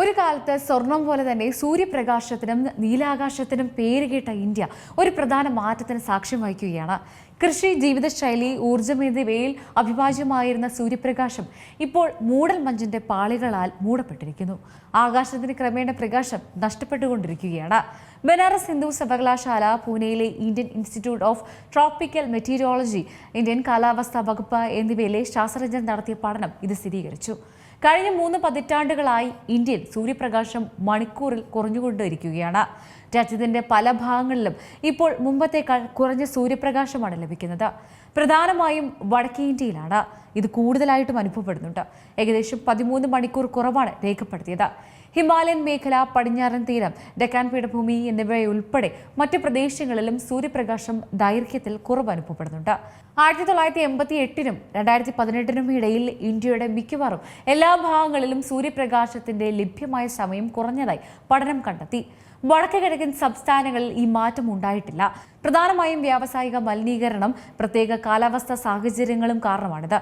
ഒരു കാലത്ത് സ്വർണം പോലെ തന്നെ സൂര്യപ്രകാശത്തിനും നീലാകാശത്തിനും പേരുകേട്ട ഇന്ത്യ ഒരു പ്രധാന മാറ്റത്തിന് സാക്ഷ്യം വഹിക്കുകയാണ്. കൃഷി ജീവിതശൈലി ഊർജം എന്നിവയിൽ അഭിഭാജ്യമായിരുന്ന സൂര്യപ്രകാശം ഇപ്പോൾ മൂടൽ മഞ്ഞിന്റെ പാളികളാൽ മൂടപ്പെട്ടിരിക്കുന്നു. ആകാശത്തിന് ക്രമേണ പ്രകാശം നഷ്ടപ്പെട്ടുകൊണ്ടിരിക്കുകയാണ്. ബനാറസ് ഹിന്ദു സർവകലാശാല പൂനെയിലെ Indian Institute of Tropical Meteorology Indian കാലാവസ്ഥാ വകുപ്പ് എന്നിവയിലെ ശാസ്ത്രജ്ഞർ നടത്തിയ പഠനം ഇത് സ്ഥിരീകരിച്ചു. കഴിഞ്ഞ മൂന്ന് പതിറ്റാണ്ടുകളായി ഇന്ത്യയിൽ സൂര്യപ്രകാശം മണിക്കൂറിൽ കുറഞ്ഞുകൊണ്ടിരിക്കുകയാണ് രാജ്യത്തിന്റെ പല ഭാഗങ്ങളിലും ഇപ്പോൾ മുമ്പത്തേക്കാൾ കുറഞ്ഞ സൂര്യപ്രകാശമാണ് ലഭിക്കുന്നത്. പ്രധാനമായും വടക്കേ ഇന്ത്യയിലാണ്. ഇത് കൂടുതലായിട്ടും അനുഭവപ്പെടുന്നുണ്ട്. ഏകദേശം പതിമൂന്ന് മണിക്കൂർ കുറവാണ് രേഖപ്പെടുത്തിയത്. ഹിമാലയൻ മേഖല പടിഞ്ഞാറൻ തീരം ഡെക്കാൻ പീഠഭൂമി എന്നിവയുൾപ്പെടെ മറ്റ് പ്രദേശങ്ങളിലും സൂര്യപ്രകാശം ദൈർഘ്യത്തിൽ കുറവ് അനുഭവപ്പെടുന്നുണ്ട് ആയിരത്തി തൊള്ളായിരത്തി എൺപത്തി എട്ടിനും രണ്ടായിരത്തി പതിനെട്ടിനും ഇടയിൽ ഇന്ത്യയുടെ മിക്കവാറും എല്ലാ ഭാഗങ്ങളിലും സൂര്യപ്രകാശത്തിന്റെ ലഭ്യമായ സമയം കുറഞ്ഞതായി പഠനം കണ്ടെത്തി. വടക്ക് കിഴക്കൻ സംസ്ഥാനങ്ങളിൽ ഈ മാറ്റം ഉണ്ടായിട്ടില്ല. പ്രധാനമായും വ്യാവസായിക മലിനീകരണം പ്രത്യേക കാലാവസ്ഥാ സാഹചര്യങ്ങളും കാരണമാണിത്.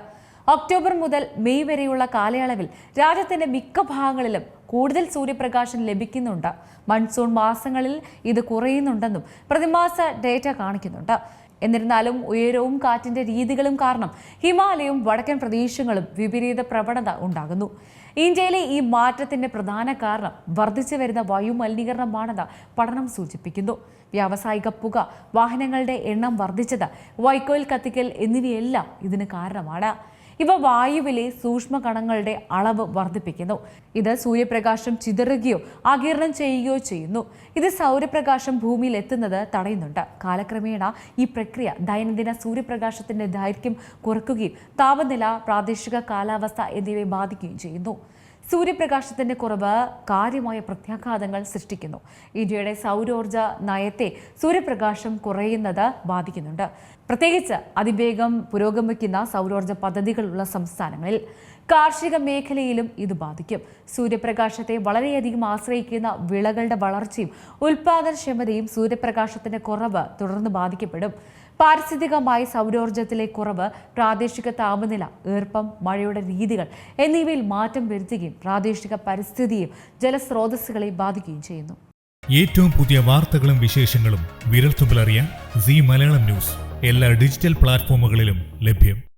ഒക്ടോബർ മുതൽ മെയ് വരെയുള്ള കാലയളവിൽ രാജ്യത്തിന്റെ മിക്ക ഭാഗങ്ങളിലും കൂടുതൽ സൂര്യപ്രകാശം ലഭിക്കുന്നുണ്ട്. മൺസൂൺ മാസങ്ങളിൽ ഇത് കുറയുന്നുണ്ടെന്നും പ്രതിമാസ ഡേറ്റ കാണിക്കുന്നുണ്ട്. എന്നിരുന്നാലും ഉയരവും കാറ്റിന്റെ രീതികളും കാരണം ഹിമാലയവും വടക്കൻ പ്രദേശങ്ങളും വിപരീത പ്രവണത ഉണ്ടാകുന്നു. ഇന്ത്യയിലെ ഈ മാറ്റത്തിന്റെ പ്രധാന കാരണം വർദ്ധിച്ചു വരുന്ന വായുമലിനീകരണമാണെന്ന് പഠനം സൂചിപ്പിക്കുന്നു. വ്യാവസായിക പുക വാഹനങ്ങളുടെ എണ്ണം വർദ്ധിച്ചത് വൈക്കോൽ കത്തിക്കൽ എന്നിവയെല്ലാം ഇതിന് കാരണമാണ്. ഇവ വായുവിലെ സൂക്ഷ്മകണങ്ങളുടെ അളവ് വർദ്ധിപ്പിക്കുന്നു. ഇത് സൂര്യപ്രകാശം ചിതറുകയോ ആകിരണം ചെയ്യുകയോ ചെയ്യുന്നു. ഇത് സൗരപ്രകാശം ഭൂമിയിൽ എത്തുന്നത് തടയുന്നുണ്ട്. കാലക്രമേണ ഈ പ്രക്രിയ ദൈനംദിന സൂര്യപ്രകാശത്തിന്റെ ദൈർഘ്യം കുറയ്ക്കുകയും താപനില പ്രാദേശിക കാലാവസ്ഥ എന്നിവയെ ബാധിക്കുകയും ചെയ്യുന്നു. സൂര്യപ്രകാശത്തിന്റെ കുറവ് കാര്യമായ പ്രത്യാഘാതങ്ങൾ സൃഷ്ടിക്കുന്നു. ഇന്ത്യയുടെ സൗരോർജ നയത്തെ സൂര്യപ്രകാശം കുറയുന്നത് ബാധിക്കുന്നുണ്ട്. പ്രത്യേകിച്ച് അതിവേഗം പുരോഗമിക്കുന്ന സൗരോർജ പദ്ധതികളുള്ള സംസ്ഥാനങ്ങളിൽ കാർഷിക മേഖലയിലും ഇത് ബാധിക്കും. സൂര്യപ്രകാശത്തെ വളരെയധികം ആശ്രയിക്കുന്ന വിളകളുടെ വളർച്ചയും ഉൽപാദനക്ഷമതയും സൂര്യപ്രകാശത്തിന്റെ കുറവ് തുടർന്ന് ബാധിക്കപ്പെടും. പാരിസ്ഥിതികമായി സൗരോർജത്തിലെ കുറവ് പ്രാദേശിക താപനില ഈർപ്പം മഴയുടെ രീതികൾ എന്നിവയിൽ മാറ്റം വരുത്തുകയും പ്രാദേശിക പരിസ്ഥിതിയും ജലസ്രോതസ്സുകളെ ബാധിക്കുകയും ചെയ്യുന്നു. ഏറ്റവും പുതിയ വാർത്തകളും വിശേഷങ്ങളും വിരൽത്തുമ്പിലറിയാൻ സി മലയാളം ന്യൂസ്. എല്ലാ ഡിജിറ്റൽ പ്ലാറ്റ്ഫോമുകളിലും ലഭ്യം.